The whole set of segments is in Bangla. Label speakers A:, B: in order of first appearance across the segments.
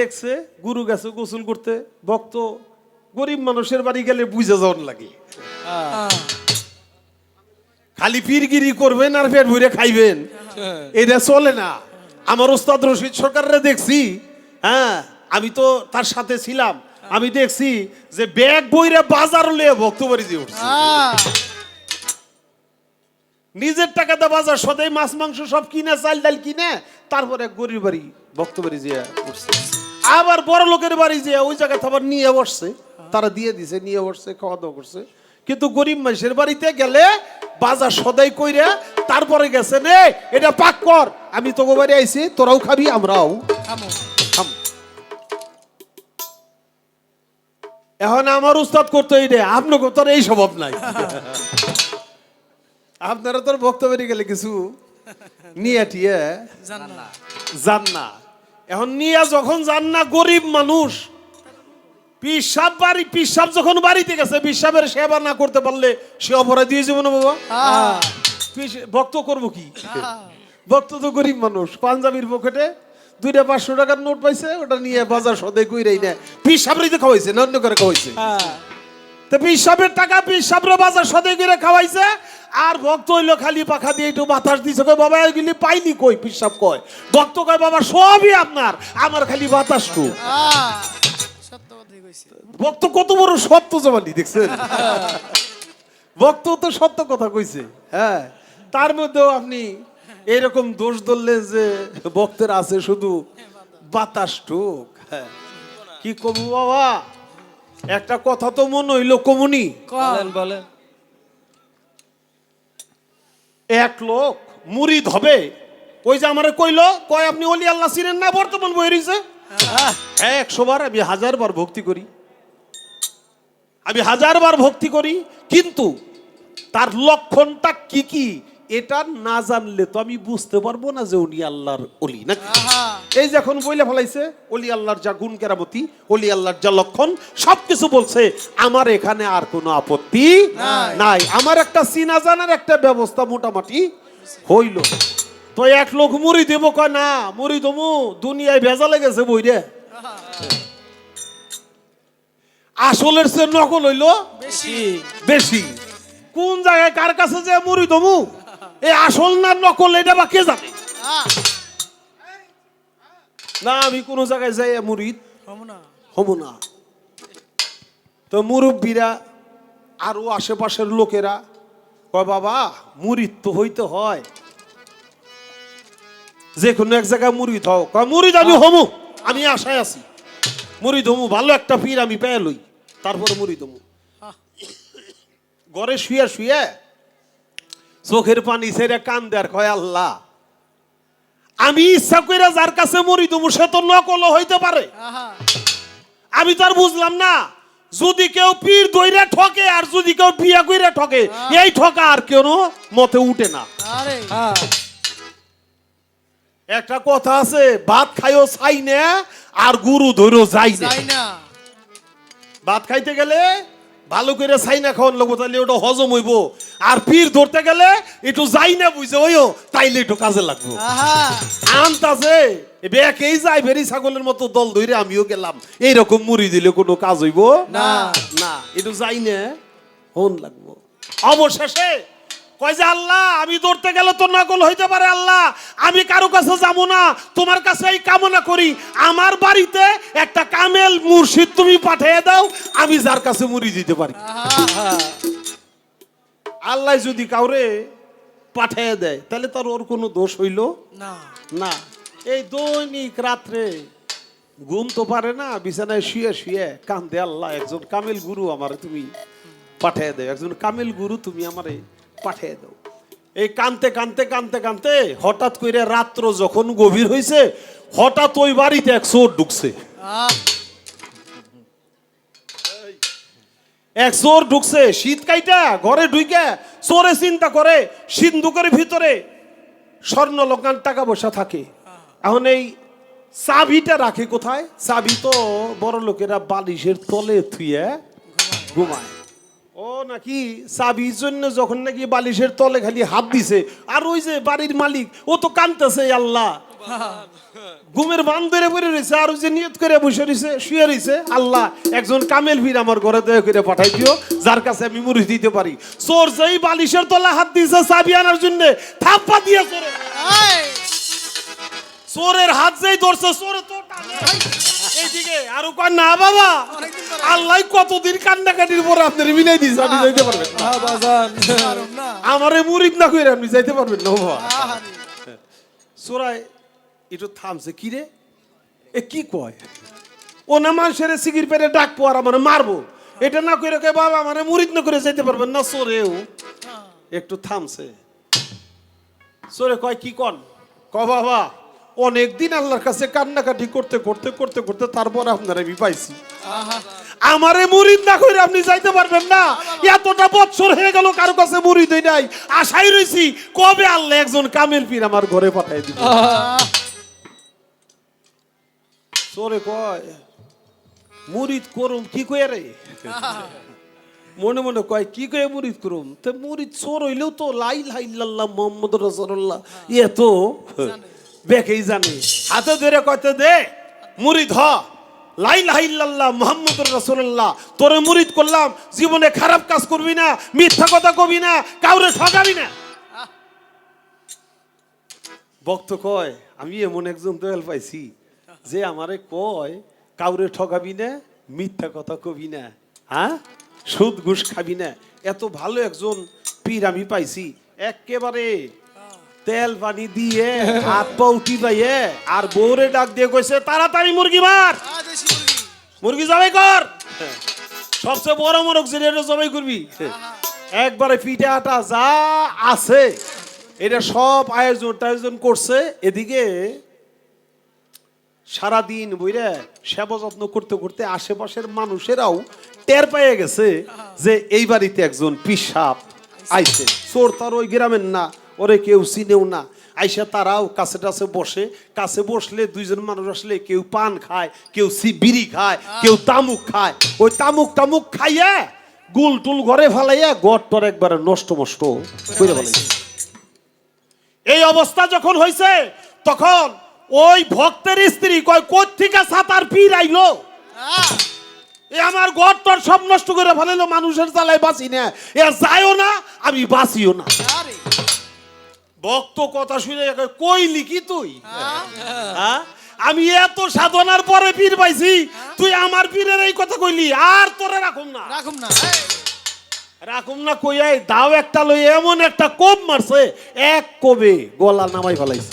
A: দেখছে, গুরু গেছে গোসল করতে, ভক্ত, গরিব মানুষের বাড়ি গেলে বুঝে যাওয়ার লাগে। খালি পীরগিরি করবেন আর পেট ভরে খাইবেন। এটা চলে না। আমার ওস্তাদ রশিদ সরকাররে দেখছি হ্যাঁ আমি তো তার সাথে ছিলাম। আমি দেখছি যে ব্যাগ বইরে বাজার লিয়ে ভক্ত বাড়ি দিয়ে উঠছে। নিজের টাকাতে বাজার, সদাই মাছ, মাংস সব কিনে, চাল ডাল কিনে, তারপরে গরিব বাড়ি ভক্ত বাড়ি দিয়ে উঠছে। আবার বড় লোকের বাড়ি যে ওই জায়গায় আবার নিয়ে বসছে। তারা দিয়ে দিছে নিয়ে বসছে খাওয়া দাওয়া করছে। কিন্তু গরিব মানুষের বাড়িতে গেলে বাজার সদাই কইরে তারপরে গেছে রে এটা পাক কর। আমি তোকে বাড়ি আইছি তোরাও খাবি আমরাও। এখন আমার উস্তাদ করতে রে আপনাকে তোর এই স্বভাব নাই। আপনারা তোর বক্তব্যে গেলে কিছু নিয়ে টিয়ে যান না এখন নিয়ে যখন যান না গরিব মানুষ। পিসাব বাড়ি পিসাব যখন বাড়িতে গেছে পিসাবের সেবা না করতে পারলে সে অপরাধ দিয়ে যাব না বাবা? পিস- ভক্ত করব কি? ভক্ত তো গরিব মানুষ। পাঞ্জাবির পকেটে দুইটা পাঁচশো টাকার নোট পাইছে ওটা নিয়ে বাজার সদাই কইরাই না পিসাবরিতে খাওয়াইছে না অন্য করে খাওয়াইছে? তো পিসাবের টাকা পিসাবরে বাজার সদাই করে খাওয়াইছে আর ভক্ত হইল খালি পাখা দিয়ে একটু বাতাস দিছে। কই বাবা এগুলি পাইনি কই? পিসাব কয়, ভক্ত কয়, বাবা, সবই আপনার, আমার খালি বাতাস টু ভক্ত কত বড় সত্য জমানি, দেখছেন? ভক্ত তো সত্য কথা কইছে। হ্যাঁ তার মধ্যেও আপনি এরকম দোষ ধরলেন যে ভক্তের আছে শুধু বাতাস টুক। হ্যাঁ। কি কমু বাবা? একটা কথা তো মনে হইল কমুনি।
B: বলেন বলেন।
A: এক লোক মুরিদ হবে। ওই যে আমারে কইলো? কয়, আপনি অলি আল্লাহ চিনেন না? বর্তমান বই রইছে একশো বার আমি হাজার বার ভক্তি করি। আমি হাজার বার ভক্তি করি, কিন্তু তার লক্ষণটা কি কি? এটা না জানলে তো আমি বুঝতে পারব না যে উনি আল্লাহর অলি নাকি? এই যে এখন বইলে ফেলাইছে অলি আল্লাহর যা গুণ কেরামতি অলি আল্লাহর যা লক্ষণ সবকিছু বলছে আমার এখানে আর কোনো আপত্তি নাই। আমার একটা চিনা জানার একটা ব্যবস্থা মোটামুটি হইল। তো এক লোক মুড়ি দেব কয় না মুড়ি দমু দুনিয়ায় ভেজা লেগেছে বই রে আসলের সে নকল হইল
C: বেশি।
A: বেশি। কোন জায়গায় কার কাছে যে মুড়ি দমু? এই আসল না নকল এটা বা কে জানে? না আমি কোনো জায়গায় যাই মুড়িদ
C: হব না।
A: তো মুরব্বীরা আরও আশেপাশের লোকেরা কয় বাবা মুরিদ তো হইতে হয়। যে কোনো এক জায়গায় মুরিদ হও। কয় মুরিদ আমি হমু। আমি আশায় আছি। মুরিদ হমু ভালো একটা পীর আমি পেয়ে লই। তারপরে মুরিদ হমু। ঘরে শুয়ে শুয়ে চোখের পানি ছেড়ে কান দেয়ার কয় আল্লাহ আমি ইচ্ছা কইরা যার কাছে মুরিদ হমু সে তো নকল হইতে পারে। আমি তো আর বুঝলাম না যদি কেউ পীর দইরা ঠকে আর যদি কেউ বিয়া কইরা ঠকে এই ঠকা আর কেউ মতে উঠে না। একটা কথা আছে ভাত খাইও চাই না আর গুরু ধরো যাই না। ভাত খাইতে গেলে ভালো করে চাই না খাওয়ান লোক তাহলে ওটা হজম হইব। আর পীর ধরতে গেলে একটু যাই না বুঝে ওইও তাইলে একটু কাজে লাগবো। আনতাছে বেকেই যাই ভেরি ছাগলের মতো দল ধরে আমিও গেলাম। এইরকম মুড়ি দিলে কোনো কাজ হইব?
C: না।
A: না একটু যাই না হন লাগবো। অবশেষে কয় যে আল্লাহ আমি দৌড়তে গেলে তো নকল হইতে পারে আল্লাহ। আমি কারও কাছে যাব না তোমার কাছে এই কামনা করি। আমার বাড়িতে একটা কামেল মুর্শিদ তুমি পাঠিয়ে দাও আমি যার কাছে মুড়ি দিতে পারি। আল্লাহ যদি কাউরে পাঠিয়ে দেয় তাহলে তার ওর কোনো দোষ হইল?
C: না।
A: না। এই দৈনিক রাত্রে ঘুম তো পারে না বিছানায় শুয়ে শুয়ে কান্দে আল্লাহ একজন কামেল গুরু আমার তুমি পাঠিয়ে দেয় একজন কামেল গুরু তুমি আমারে পাঠিয়ে দাও এই কানতে কানতে কানতে কানতে হঠাৎ করে রাত্র যখন গভীর হয়েছে হঠাৎ ওই বাড়িতে এক চোর ঢুকছে। এক চোর ঢুকছে শীত কাইটা ঘরে ঢুকে চোরে চিন্তা করে সিন্ধুকের ভিতরে স্বর্ণ লগান টাকা পয়সা থাকে। এখন এই চাবিটা রাখে কোথায়? চাবি তো বড় লোকেরা বালিশের তলে থুয়ে ঘুমায়। ও নাকি চাবির জন্য যখন নাকি বালিশের তলে খালি হাত দিছে আর ওই যে বাড়ির মালিক ও তো কানতেছে আল্লাহ। ঘুমের বান ধরে পড়ে রয়েছে আর ওই যে নিয়ত করে বসে রয়েছে শুয়ে রয়েছে আল্লাহ একজন কামেল ভিড় আমার ঘরে দয়া করে পাঠাই দিও যার কাছে আমি মুড়ি দিতে পারি। চোর যেই বালিশের তলা হাত দিয়েছে চাবি আনার জন্য থাপ্পা দিয়ে চোরে। চোরের হাত যেই ধরছে চোরে তো টানে। এইদিকে কয় না বাবা আল্লাহ কতদিন কান্নাকাটির পরে আপনার বিনাই দিয়েছে আপনি যাইতে পারবেন না। মুরিদ আপনি যাইতে পারবেন না বাবা। একটু থামছে কি রে? এ কি কয়? ও না মানুষের সিগির পেরে ডাকবো আর আমার মারবো। এটা না করে কে বাবা আমারে মুরিদ না করে যেতে পারবেন না। চোরেও একটু থামছে। চোরে কয় কি কন? ক বাবা অনেক দিন আল্লাহর কাছে কান্নাকাটি করতে করতে করতে করতে তারপর আপনার আমি পাইছি। আমারে মুরিদ না করে আপনি যাইতে পারবেন না। এতটা বছর হয়ে গেল কারও কাছে মুরিদ হই নাই। আশাই রইছি কবে আল্লাহ একজন কামেল পীর আমার ঘরে পাঠাই দিবে? তোরে কয় মুরিদ করুম কি কয়ে রে? মনে মনে কয় কি কয়ে মুরিদ করুম? তো মুরিদ চোর হইলেও তো লাই লাই লাল্লাহ মোহাম্মদ রসল্লাহ তো বেকেই জানে ধরে দে, মুরিদ হ। লাই লাইল্লাল্লাহ মোহাম্মদ রসুল্লাহ তোরে মুরিদ করলাম, জীবনে খারাপ কাজ করবি না, মিথ্যা কথা কবি না, কাউরে ঠকাবি না। ভক্ত কয়, আমি এমন একজন দয়াল পাইছি যে আমারে কয়, কাউরে ঠকাবি না, মিথ্যা কথা কবি না হ্যাঁ? সুদ ঘুষ খাবি না। এত ভালো একজন পীর আমি পাইছি। একেবারে তেল পানি দিয়ে হাত পা উঠি পাইয়ে আর বউরে ডাক দিয়ে কইছে, তাড়াতাড়ি মুরগি মার।
C: মুরগি।
A: জবাই কর। সবচেয়ে বড় মোরগ যেটা জবাই করবি। একবারে পিঠে আটা যা আছে, এটা সব আয়োজন টায়োজন করছে। এদিকে সারাদিন বুঝলে সেবা যত্ন করতে করতে আশেপাশের মানুষেরাও টের পেয়ে গেছে যে এই বাড়িতে একজন পিসাব আইছে। চোর তার ওই গ্রামের না ওরে কেউ চিনেও না। আইসা তারাও কাছে টাছে বসে। কাছে বসলে দুইজন মানুষ আসলে কেউ পান খায়, কেউ বিড়ি খায়, কেউ তামুক খায়। ওই তামুক টামুক খাইয়া গুল টুল ঘরে ফেলাইয়া গড় টর একবারে নষ্ট মষ্ট এই অবস্থা যখন হয়েছে তখন ওই ভক্তের স্ত্রী কয় কোথেকে সাতার পীর আইলো? এ আমার গড় টর সব নষ্ট করে ফেলাইলো, মানুষের জ্বালায় বাঁচি না। এ যায়ও না, আমি বাঁচিও না। ভক্ত কথা শুনে কই লিখি তুই?
C: আহ,
A: হ্যাঁ? আমি এত সাধনার পরে পীর পাইছি তুই আমার পীরের এই কথা কইলি আর তোরে রাখুম না।
C: রাখুম না।
A: রাখুম না কইয়াই দাও একটা লই এমন একটা কোপ মারছে এক কোবে গলা নামাই ফেলাইছে।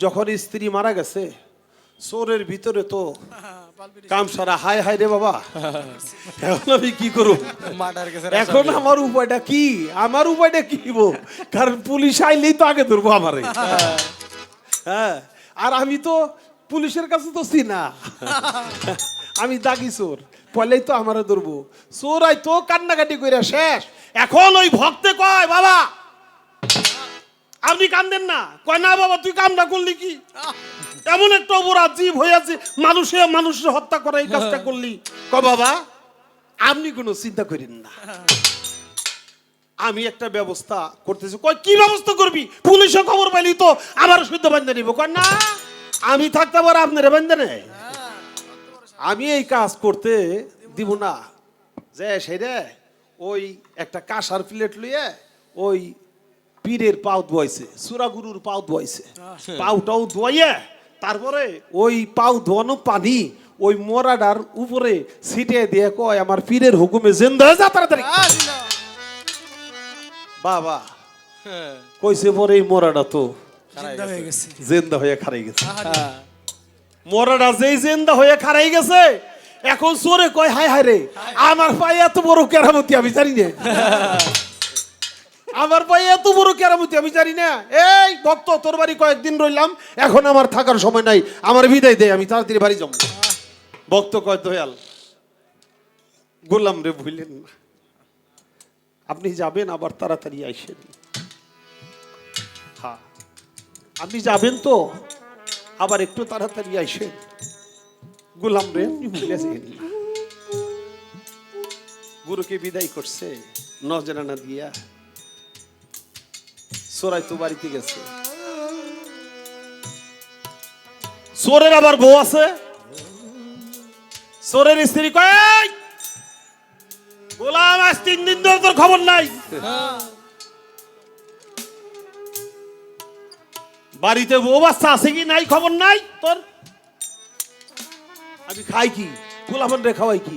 A: যখন স্ত্রী মারা গেছে চোরের ভিতরে তো। কাম সারা হায় হায় রে বাবা। এখন আমি কি করব? এখন আমার উপায়টা কি? আমার উপায়টা কি? কারণ পুলিশ আইলেই তো আগে ধরবো আমারে। হ্যাঁ আর আমি তো পুলিশের কাছে তো চিনা আমি দাগি চোর পয়লেই তো আমারে ধরবো। চোর আই তো কান্নাকাটি করে শেষ। এখন ওই ভক্তে কয় বাবা আপনি কান্দেন না। কয় না বাবা তুই কামটা করলি কি? এমন একটা অপরাধ জীব হয়েছে মানুষে মানুষের হত্যা করা এই কাজটা করলি। ক বাবা আপনি কোনো চিন্তা করেন না। আমি একটা ব্যবস্থা করতেছি। কয় কি ব্যবস্থা করবি? পুলিশে খবর পাইলি তো আমার শুদ্ধ বান্ধে নিব। কয় না আমি থাকতে পারে আপনার বান্ধে নেই আমি এই কাজ করতে দিব না। যে সেই রে ওই একটা কাঁসার প্লেট লইয়ে ওই পীরের পাউ ধোয়াইছে সুরাগুরুর পাউ ধোয়াইছে। পাউটাও ধোয়াইয়ে তারপরে ওই পাউ ধোয়ানো পানি ওই মরাডার উপরে ছিটে দিয়ে কয় আমার পীরের হুকুমে জেন্দা হয়ে যা তাড়াতাড়ি। বাবা কইছে পরে এই মরাডা তো
C: জিন্দা হয়ে গেছে।
A: জেন্দা হয়ে খারাই গেছে।
C: আহারে।
A: মরাডা যেই জেন্দা হয়ে খারাই গেছে এখন চোরে কয় হায় হায় রে আমার পায়ে এত বড় কেরামতি আমি জানি না। আমার পায়ে এত বড় কেরামতি, আমি জানি না। এই ভক্ত, তোর বাড়ি কয়েকদিন রইলাম, এখন আমার থাকার সময় নাই, আমার বিদায় দে, আমি তাড়াতাড়ি বাড়ি যাব। ভক্ত কয়, দয়াল, গোলাম রে, ভুলেন না। আপনি যাবেন, আবার তাড়াতাড়ি আইসেন হ্যাঁ। আপনি যাবেন তো, আবার একটু তাড়াতাড়ি আইসেন গোলাম রে, আপনি গুরুকে বিদায় করছে, নজরানা দিয়া। চোরাই তো বাড়িতে গেছে। চোরের আবার বউ আছে? চোরের স্ত্রী কয় "এই, গোলাম আজ তিন দিন ধরে তোর খবর নাই। বাড়িতে বউ বাচ্চা আছে কি নাই খবর নাই তোর? আমি খাই কি? গোলামান রে খাওয়াই কি?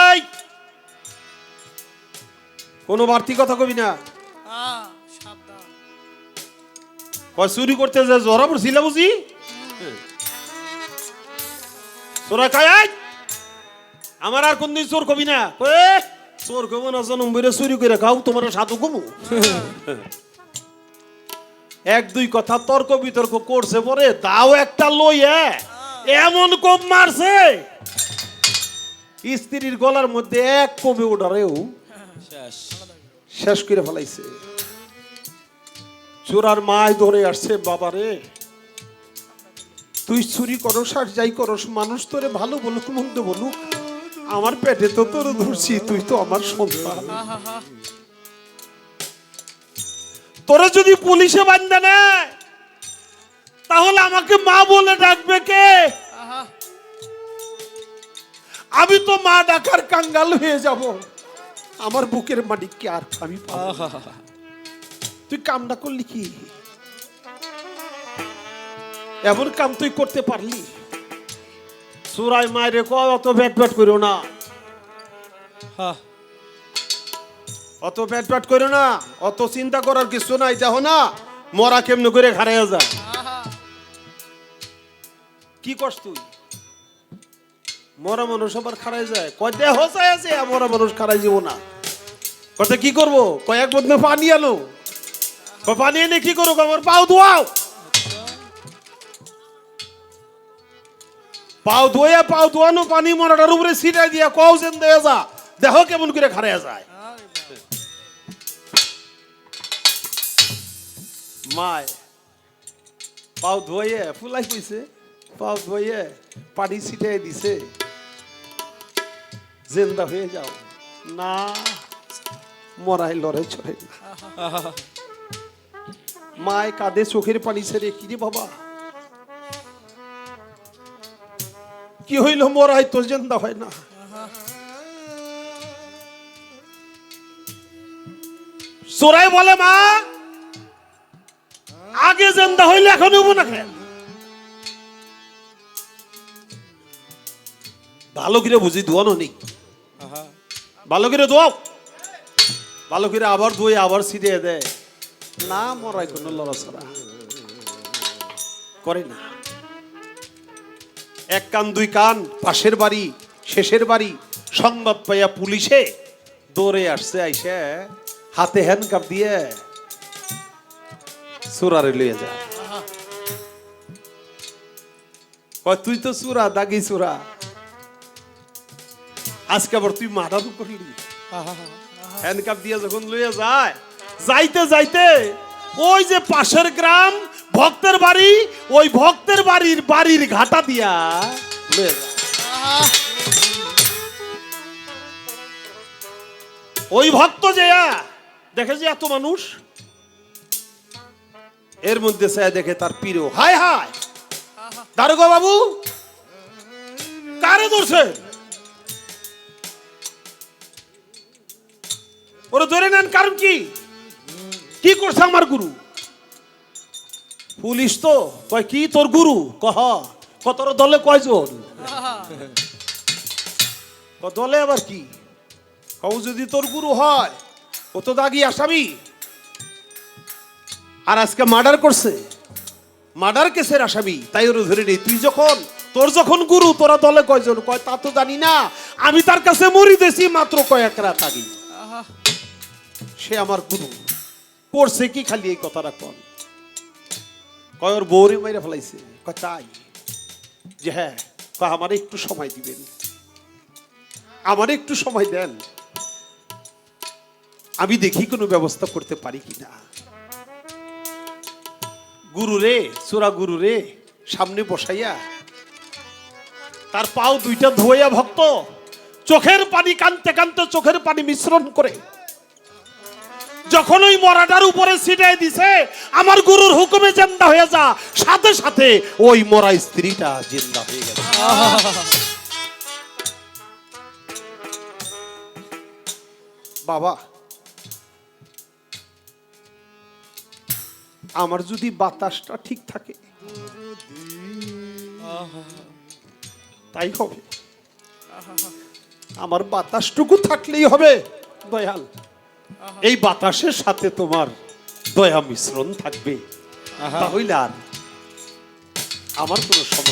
A: এই কোনো বাড়তি কথা কবি না।
C: হ্যাঁ,
A: চুরি করতে যে জরা পড়ছিল বুঝি? কায় আমার আর কোনদিন চোর কবি না। চোর কব না জনম বেড়ে চুরি করে খাও তোমার সাধু কমু। এক দুই কথা তর্ক বিতর্ক করছে পরে তাও একটা লইয়া এমন কোপ মারছে। স্ত্রীর গলার মধ্যে এক কবে ওঠারেও শেষ। করে ফেলাইছে। চোরার মায় ধরে আসছে বাবারে। তুই চুরি করস আর যাই করস মানুষ তোরে ভালো বলুক মন্দ বলুক। আমার পেটে তো তোর ধরছি তুই তো আমার সন্তান। তোরে যদি পুলিশে বান্ধে নেয় তাহলে আমাকে মা বলে ডাকবে কে? আমি তো মা ডাকার কাঙ্গাল হয়ে যাব। আমার বুকের মাটি কি আর আমি? তুই কামটা করলি কি? এমন কাম তুই করতে পারলি? সুরাই মায়ের কয় অত ব্যাট ব্যাট করো না। অত ব্যাট ব্যাট করো না অত চিন্তা করার কিছু নাই দেখো না মরা কেমনে করে খারাইয়া যায়। কি করছ তুই? মরা মানুষ আবার খারাই যায়। কয়, দেহ চাই আছে মরা মানুষ খারাই যাব না। কত কি করব? কয়েক বদনে পানি আনো। পানি এনে কি করো? আমার পাও ধোয়াও। পাও ধোয়া, পাও ধোয়ানো, পানি মরাটার উপরে ছিটাই দিয়া কও যেন দেয়া যা। দেহ কেমন করে খারাইয়া যায়। মায়, পাও ধোয়ে, ফুলাই কইছে পাও ধোয়ে, পানি ছিটাই দিছে। জেন্দা হয়ে যাও। না মরাই লড়াই না। মায় কাঁদে চোখের পানি ছেড়ে কি রে বাবা? কি হইল মরাই তো জেন্দা হয় না। চোরাই বলে, মা, আগে জেন্দা হইলে এখন হব না ভালো করে বুঝি ধোয়ানো নেই? ভালো করে ধোয়াও। ভালো করে আবার ধুয়ে আবার ছিটিয়ে দেয় না মরাই কোনো লড়াছড়া। করে না। এক কান, দুই কান, পাশের বাড়ি, শেষের বাড়ি, সংবাদ পাইয়া পুলিশে দৌড়ে আসছে, আইসে হাতে হ্যান্ডকাপ দিয়ে সুরারে লইয়া যায়। তুই তো সুরা দাগি সুরা আজকে আবার তুই মাথা মারারও করলি। হ্যান্ডকাপ দিয়ে যখন লইয়া যায়, যাইতে যাইতে ওই যে পাশের গ্রাম, ভক্তের বাড়ি, ওই ভক্তের বাড়ির বাড়ির ঘাটা দিয়া ওই ভক্ত যেয়া দেখে যে এত মানুষ, এর মধ্যে সে দেখে তার প্রিয় হায় হায়! দারোগা বাবু কারে ধরছে ওরা ধরে নেন, কারণ কি? কি করছে আমার গুরু? পুলিশ তো কয়, কি তোর গুরু? কহ কতর দলে কয়জন? ক দলে আবার কি? কও, যদি তোর গুরু হয়, ও তো দাগি আসামি। আর আজকে মার্ডার করছে। মার্ডার কেসের আসামি। তাই ওর ধরে নেই। তুই যখন, তোর যখন গুরু, তোরা দলে কয়জন? কয়, তা তো জানি না। আমি তার কাছে মরি দেছি মাত্র কয়েক রাত আগে। সে আমার গুরু। করছে কি খালি এই কথাটা কন। কয়, ওর বৌরে মাইরে ফেলাইছে। কয়, তাই? যে হ্যাঁ কয়, আমার একটু সময় দিবেন। আমার একটু সময় দেন। আমি দেখি কোনো ব্যবস্থা করতে পারি কি না। গুরু রে চোরা গুরু রে, সামনে বসাইয়া। তার পাও দুইটা ধোয়া ভক্ত। চোখের পানি কানতে কানতে চোখের পানি মিশ্রণ করে। যখন ওই মরাটার উপরে ছিটাই দিছে, আমার গুরুর হুকুমে জিন্দা হয়ে যা। সাথে সাথে ওই মরা স্ত্রীটা জিন্দা হয়ে গেছে। বাবা, আমার যদি বাতাসটা ঠিক থাকে, তাই হবে। আমার বাতাসটুকু থাকলেই হবে, দয়াল। এই বাতাসের সাথে তোমার দয়া মিশ্রণ থাকবে। তাহলে আর আমার কোনো সমস্যা